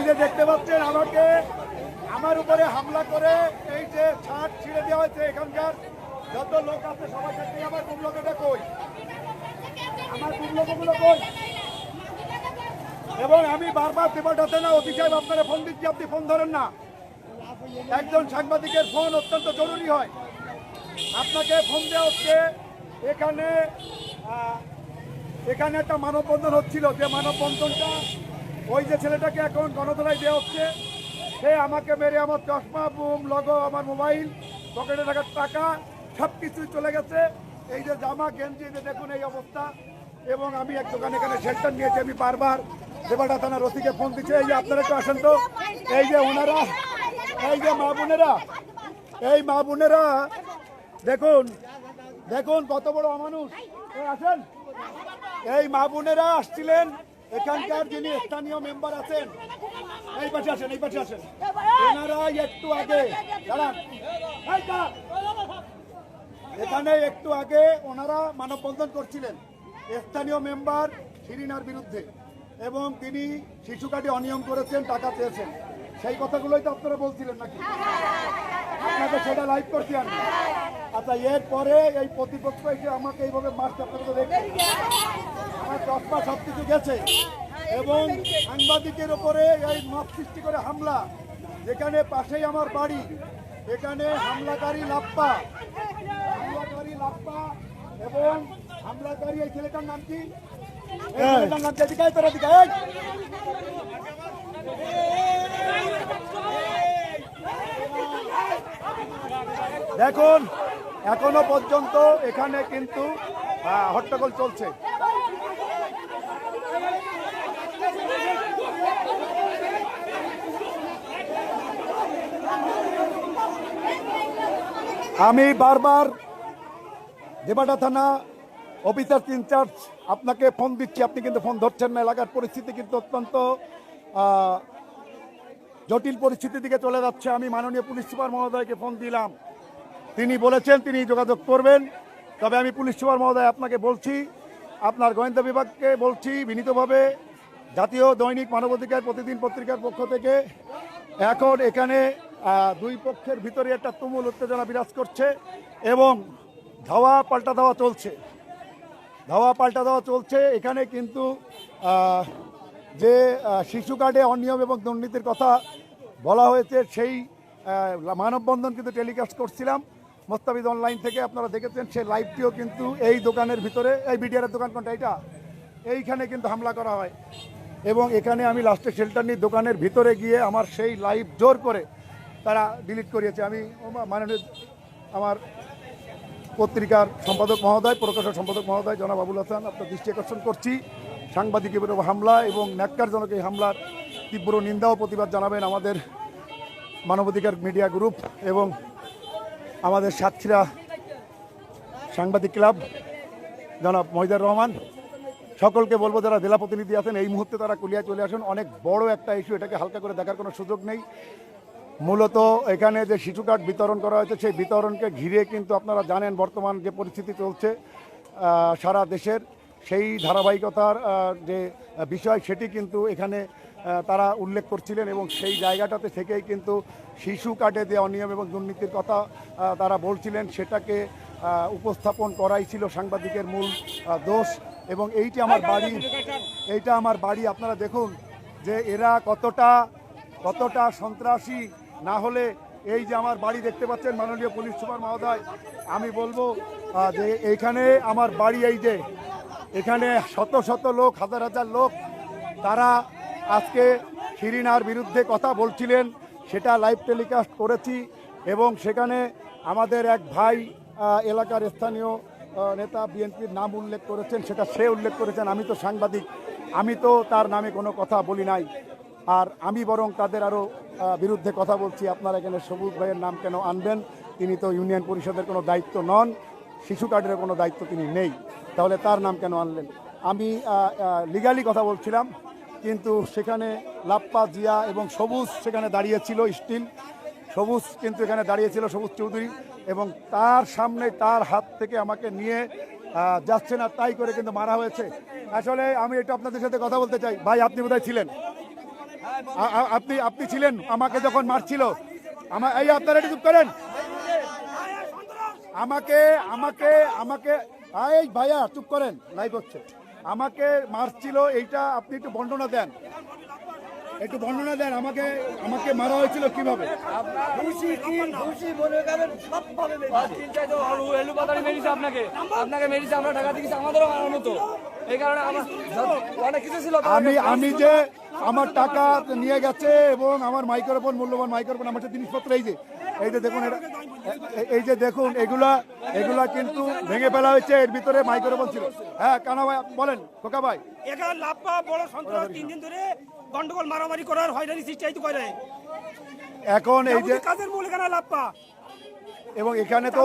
এই যে দেখতে পাচ্ছেন আমাকে, আমার উপরে হামলা করে এই যে ছাদ ছিঁড়ে দেওয়া হয়েছে এখানকার যত লোক আছে সবাই দেখতে আমার কুমলোকেটা কই? আমার কুমলোকগুলো কই? এবং আমি বারবার পেপারটাতে না, অতি সাহেব আপনারা ফোন দিচ্ছি, আপনি ফোন ধরেন না। একজন সাংবাদিকের ফোন অত্যন্ত জরুরি হয়। আপনাকে ফোন দেওয়া হচ্ছে, এখানে এখানে একটা মানববন্ধন হচ্ছিল। যে মানববন্ধনটা ওই যে ছেলেটাকে এখন গণতলায় দেওয়া হচ্ছে, সে আমাকে মেরে আমার চশমা, বুম, লগো, আমার মোবাইল, পকেটে থাকার টাকা সব কিছুই চলে গেছে। এই যে জামা, গেঞ্জি দেখুন এই অবস্থা। এবং আমি এক দোকানে এখানে শেল্টার নিয়েছি, আমি বারবার দেবাটা থানা রসিকে ফোন দিচ্ছে, এই যে আপনারা একটু আসেন তো। এই যে ওনারা, এই যে মা বোনেরা, এই মা বোনেরা, দেখুন দেখুন কত বড় অমানুষ। আসেন। এই মা বোনেরা আসছিলেন এখানকার যিনি স্থানীয় মেম্বার আছেন, এই পাশে আসেন, এই পাশে আসেন। এনারা একটু আগে এখানে একটু আগে ওনারা মানববন্ধন করছিলেন, স্থানীয় মেম্বার শিরিনার বিরুদ্ধে, এবং তিনি শিশু কার্ডে অনিয়ম করেছেন, টাকা চেয়েছেন। সেই কথাগুলোই তো আপনারা বলছিলেন নাকি? আপনাকে সেটা লাইভ করছি আমি। আচ্ছা এরপরে এই প্রতিপক্ষ এসে আমাকে এইভাবে মারতে আপনাকে তো দেখছি আমার চশমা সব কিছু গেছে এবং সাংবাদিকের ওপরে এই মত সৃষ্টি করে হামলা যেখানে পাশেই আমার বাড়ি এখানে হামলাকারী লাপ্পা হামলাকারী লাপ্পা এবং হামলাকারী এই ছেলেটার নাম কি এই ছেলেটার নাম তোরা। দেখুন, এখনও পর্যন্ত এখানে কিন্তু হট্টগোল চলছে। আমি বারবার দেবাটা থানা অফিসার ইনচার্জ আপনাকে ফোন দিচ্ছি, আপনি কিন্তু ফোন ধরছেন না, এলাকার পরিস্থিতি কিন্তু অত্যন্ত জটিল পরিস্থিতির দিকে চলে যাচ্ছে। আমি মাননীয় পুলিশ সুপার মহোদয়কে ফোন দিলাম। তিনি বলেছেন, তিনি যোগাযোগ করবেন। তবে আমি পুলিশ সুপার মহোদয় আপনাকে বলছি, আপনার গোয়েন্দা বিভাগকে বলছি বিনীতভাবে, জাতীয় দৈনিক মানবাধিকার প্রতিদিন পত্রিকার পক্ষ থেকে, এখন এখানে দুই পক্ষের ভিতরে একটা তুমুল উত্তেজনা বিরাজ করছে এবং ধাওয়া পাল্টা ধাওয়া চলছে। ধাওয়া পাল্টা দেওয়া চলছে। এখানে কিন্তু যে শিশু কার্ডে অনিয়ম এবং দুর্নীতির কথা বলা হয়েছে, সেই মানববন্ধন কিন্তু টেলিকাস্ট করছিলাম। মোস্তাবিদ অনলাইন থেকে আপনারা দেখেছেন, সেই লাইভটিও কিন্তু এই দোকানের ভিতরে, এই বিডিআরের দোকান কোনটা এটা এইখানে কিন্তু হামলা করা হয়। এবং এখানে আমি লাস্টে শেল্টার নিয়ে দোকানের ভিতরে গিয়ে আমার সেই লাইভ জোর করে তারা ডিলিট করিয়েছে। আমি মাননীয় আমার পত্রিকার সম্পাদক মহোদয়, প্রকাশক সম্পাদক মহোদয়, জনাব আবুল হাসান, আপনার দৃষ্টি আকর্ষণ করছি। সাংবাদিকের উপর হামলা এবং ন্যাক্কারজনক এই হামলার তীব্র নিন্দা ও প্রতিবাদ জানাবেন আমাদের মানবাধিকার মিডিয়া গ্রুপ এবং আমাদের সাতক্ষীরা সাংবাদিক ক্লাব, জনাব মহিদার রহমান। সকলকে বলব যারা জেলা প্রতিনিধি আছেন, এই মুহূর্তে তারা কুলিয়া চলে আসুন। অনেক বড় একটা ইস্যু এটাকে হালকা করে দেখার কোনো সুযোগ নেই। মূলত এখানে যে শিশু কার্ড বিতরণ করা হয়েছে, সেই বিতরণকে ঘিরে কিন্তু আপনারা জানেন বর্তমান যে পরিস্থিতি চলছে সারা দেশের। সেই ধারাবাহিকতার যে বিষয় সেটি কিন্তু এখানে তারা উল্লেখ করছিলেন এবং সেই জায়গাটাতে থেকেই কিন্তু শিশু কার্ডে যে অনিয়ম এবং দুর্নীতির কথা তারা বলছিলেন। সেটাকে উপস্থাপন করাই ছিল সাংবাদিকের মূল দোষ এবং এইটি আমার বাড়ি, এইটা আমার বাড়ি। আপনারা দেখুন যে এরা কতটা কতটা সন্ত্রাসী, না হলে এই যে আমার বাড়ি দেখতে পাচ্ছেন মাননীয় পুলিশ সুপার মহোদয়, আমি বলব যে এইখানে আমার বাড়ি এই যে এখানে শত শত লোক, হাজার হাজার লোক, তারা আজকে শিরিনার বিরুদ্ধে কথা বলছিলেন, সেটা লাইভ টেলিকাস্ট করেছি এবং সেখানে আমাদের এক ভাই এলাকার স্থানীয় নেতা বিএনপির নাম উল্লেখ করেছেন, সেটা সে উল্লেখ করেছেন, আমি তো সাংবাদিক, আমি তো তার নামে কোনো কথা বলি নাই। আর আমি বরং তাদের আরও বিরুদ্ধে কথা বলছি, আপনারা এখানে সবুজ ভাইয়ের নাম কেন আনবেন? তিনি তো ইউনিয়ন পরিষদের কোনো দায়িত্ব নন। শিশু কার্ডের কোনো দায়িত্ব তিনি নেই। তাহলে তার নাম কেন আনলেন? আমি লিগালি কথা বলছিলাম, কিন্তু সেখানে লাপ্পা, জিয়া এবং সবুজ সেখানে দাঁড়িয়েছিল স্টিল সবুজ কিন্তু এখানে দাঁড়িয়েছিল, সবুজ চৌধুরী এবং তার সামনে তার হাত থেকে আমাকে নিয়ে যাচ্ছে না, তাই করে কিন্তু মারা হয়েছে। আসলে আমি এটা আপনাদের সাথে কথা বলতে চাই। ভাই, আপনি বোধহয় ছিলেন? আপনি আপনি ছিলেন? আমাকে যখন মারছিল আমার এই আপনারা একটু করেন। আমাকে আমাকে আমাকে এই ভাইয়া চুপ করেন লাইভ হচ্ছে। আমাকে মারছিল এইটা আপনি একটু বর্ণনা দেন। একটু বর্ণনা দেন আমাকে আমাকে মারা হয়েছিল কীভাবে? এলু পাতারি মেরেছে আপনাকে। আপনাকে মেরেছে আমরা টাকা দিয়েছি আমাদেরও মারার মতো। এই কারণে আমার অনেক কিছু ছিল আমি আমি যে আমার টাকা নিয়ে গেছে এবং আমার মাইক্রোফোন মূল্যবান মাইক্রোফোন আমার জিনিসপত্র এই যে এই যে দেখুন এই যে দেখুন এগুলা এগুলা কিন্তু ভেঙে ফেলা হয়েছে এর ভিতরে মাইক্রোফোন ছিল হ্যাঁ কানা ভাই বলেন খোকা ভাই। এখানে লাপ্পা বড় সন্ত্রাস তিন দিন ধরে গন্ডগোল মারামারি করার হয়রানি সৃষ্টি করে। এখন এই যে কাজের মূল এখানে লাপ্পা এবং এখানে তো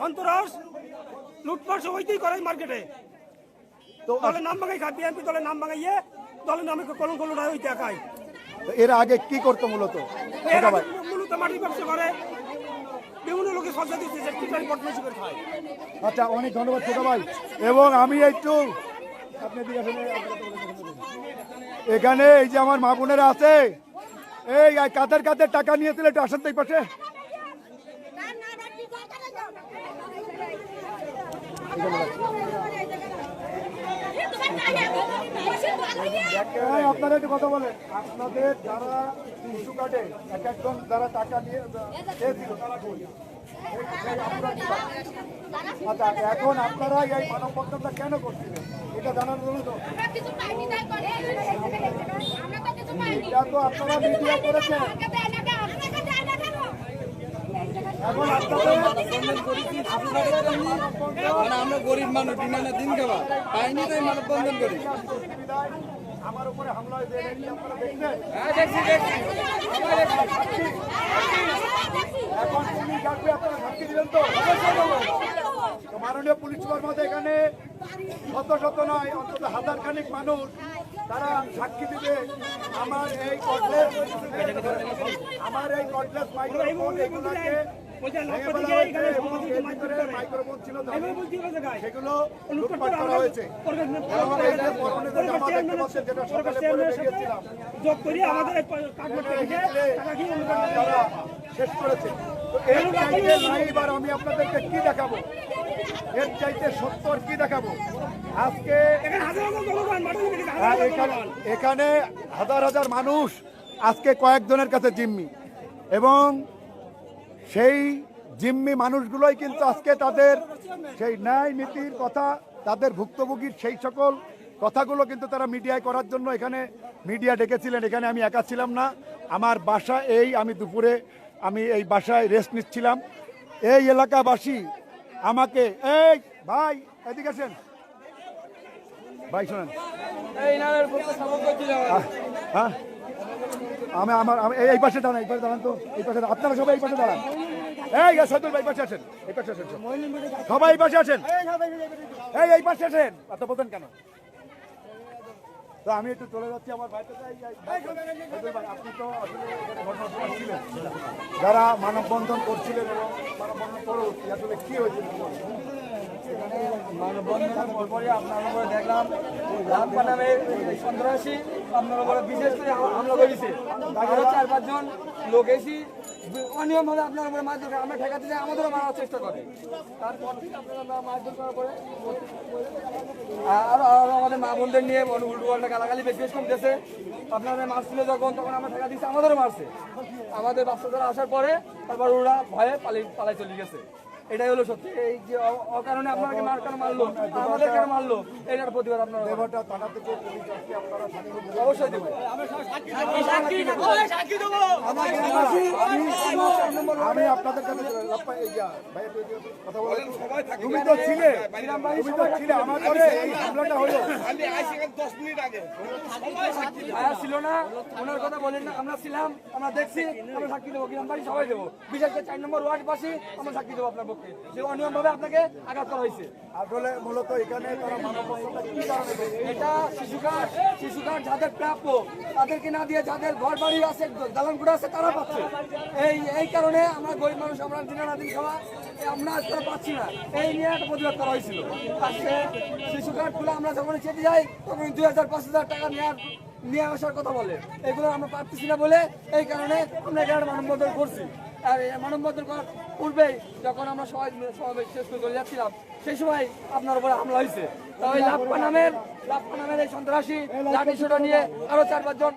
সন্ত্রাস লুটপাট হইতেই করে মার্কেটে। তো দলের নাম ভাঙাই খায় বিএনপি দলের নাম ভাঙাইয়ে দলের নামে কলম কলম হইতে একাই এর আগে কি করতো মূলত মাটির ব্যবসা করে বিভিন্ন লোকে সজ্জা দিচ্ছে করে খায়। আচ্ছা অনেক ধন্যবাদ ছোট ভাই। এবং আমি একটু আপনি তো এখানে এই যে আমার মা বোনেরা আছে এই এই কাদের কাদের টাকা নিয়েছিল একটু আসেন তো পাশে। হ্যাঁ, আপনারা একটু কথা বলেন। আপনাদের যারা ইস্যু কাটে এক একজন যারা টাকা নিয়ে চেয়েছিল তারা? আচ্ছা এখন আপনারা এই মানববন্ধনটা কেন করছিলেন? এটা জানার জন্য তো। এটা তো আপনারা মিডিয়া করেছেন। এখন মানে আমরা গরিব মানুষ আনা দিন খাওয়া পাইনি তাই মানববন্ধন করি। আমার উপরে হামলা হয়েছে দেখছেন? হ্যাঁ এখন পুলিশ আসবে আপনারা তো? মাননীয় পুলিশ কর্মতে এখানে শত শত নয় অন্তত হাজার খানিক মানুষ তারা সাক্ষী দিবে। আমার এই কটলেস আমার এই কটলেস মাইক্রোফোন এগুলাকে ভেঙে ফেলা হয়েছে এবং এর ভিতরে মাইক্রোফোন ছিল দামি। সেগুলো লুটপাট করা হয়েছে। এবং এই যে পরনে যে জামা দেখতে পাচ্ছেন যেটা সকালে পরে বেরিয়েছিলাম যোগ করি আমাদের এই কাগজটা লিখে টাকা কি অন্য কারণে তারা শেষ করেছে। তো এর চাইতে এবার আমি আপনাদেরকে কি দেখাবো? এর চাইতে সত্তর কি দেখাবো? আজকে হ্যাঁ। এখানে হাজার হাজার মানুষ আজকে কয়েকজনের কাছে জিম্মি। এবং সেই জিম্মি মানুষগুলোই কিন্তু আজকে তাদের সেই ন্যায় নীতির কথা তাদের ভুক্তভোগীর সেই সকল কথাগুলো কিন্তু তারা মিডিয়ায় করার জন্য এখানে মিডিয়া ডেকেছিলেন। এখানে আমি একা ছিলাম না। আমার বাসা এই আমি দুপুরে আমি এই বাসায় রেস্ট নিচ্ছিলাম। এই এলাকাবাসী আমাকে এই ভাই এদিকে আসেন। ভাই শোনেন। হ্যাঁ? আমি আমার, আমি এই- পাশে দাঁড়ান, এই পাশে দাঁড়ান তো, এই পাশে আপনারা সবাই এই পাশে দাঁড়ান। এই সাইদুল ভাই পাশে আসেন, এই পাশে আসেন সবাই এই পাশে আসেন। এই এই পাশে আসেন। এত বলতেন কেন? তো আমি একটু চলে যাচ্ছি আমার বাড়িতে আপনি তো। যারা মানববন্ধন করছিলেন এবং মানববন্ধন পরবর্তী, আসলে কি হয়েছিল? আপনার দেখলাম নামে সন্ত্রাসী, আপনার বিশেষ করে চার পাঁচজন লোক এসি অনিয়মভাবে আপনার উপরে করে, আমরা আমাদেরও মারার চেষ্টা করে। তারপর করার পরে আমাদের মা বোনদের নিয়ে উল্টো পাল্টা গালাগালি বেশ বেশ করতেছে আপনারা মারছিল যখন, তখন আমরা ঠেকা দিচ্ছি আমাদেরও মারছে। আমাদের বাচ্চাদের আসার পরে তারপর ওরা ভয়ে পালাই পালাই চলে গেছে। এটাই হলো সত্যি। এই যে অকারণে আপনাকে মার কেন মারলো? আমাদের কেন মারলো? এটার প্রতিবাদ আপনারা দেবটা থানা থেকে পুলিশ আসছে আপনারা স্বাধীন অবশ্যই দেবো। আমি আপনাদের কাছে লাপ্পা এই যা, ভাই একটু এদিকে কথা বলো একটু। তুমি তো ছিলে। তুমি তো ছিলে। আমার পরে এই হামলাটা হলো। ভাইয়া ছিল না। ওনার কথা বলেন না। আমরা ছিলাম আমরা দেখছি আমরা সাক্ষী দেবো। গ্রাম বাড়ি সবাই দেবো। বিশেষ করে চার নম্বর ওয়ার্ড পাশে আমরা সাক্ষী দেবো আপনার আপনাকে আঘাত করা হয়েছে। আসলে মূলত এখানে তারা মানববন্ধনটা কি কারণে করছে? এটা শিশুকার শিশুকার যাদের প্রাপ্য তাদেরকে না দিয়ে যাদের ঘর বাড়ি আছে দালানগুড়া আছে তারা পাচ্ছে। এই এই কারণে আমরা গরিব মানুষ আমরা দিনে না দিন খাওয়া আমরা আজকাল পাচ্ছি না। এই নিয়ে একটা প্রতিবাদ করা হয়েছিল। আজকে শিশু কার্ড খুলে আমরা যখন চেতে যাই তখন দুই হাজার পাঁচ হাজার টাকা নেওয়ার নিয়ে আসার কথা বলে। এগুলো আমরা পারতেছি না বলে এই কারণে আমরা এখানে মানববন্ধন করছি। আর মানববন্ধন করার পূর্বেই যখন আমরা সবাই সমাবেশ শেষ করে যাচ্ছিলাম, সেই সময় আপনার উপরে হামলা হয়েছে। তাই লাপ্পা নামের লাপ্পা নামের এই সন্ত্রাসী নিয়ে আরও চার পাঁচজন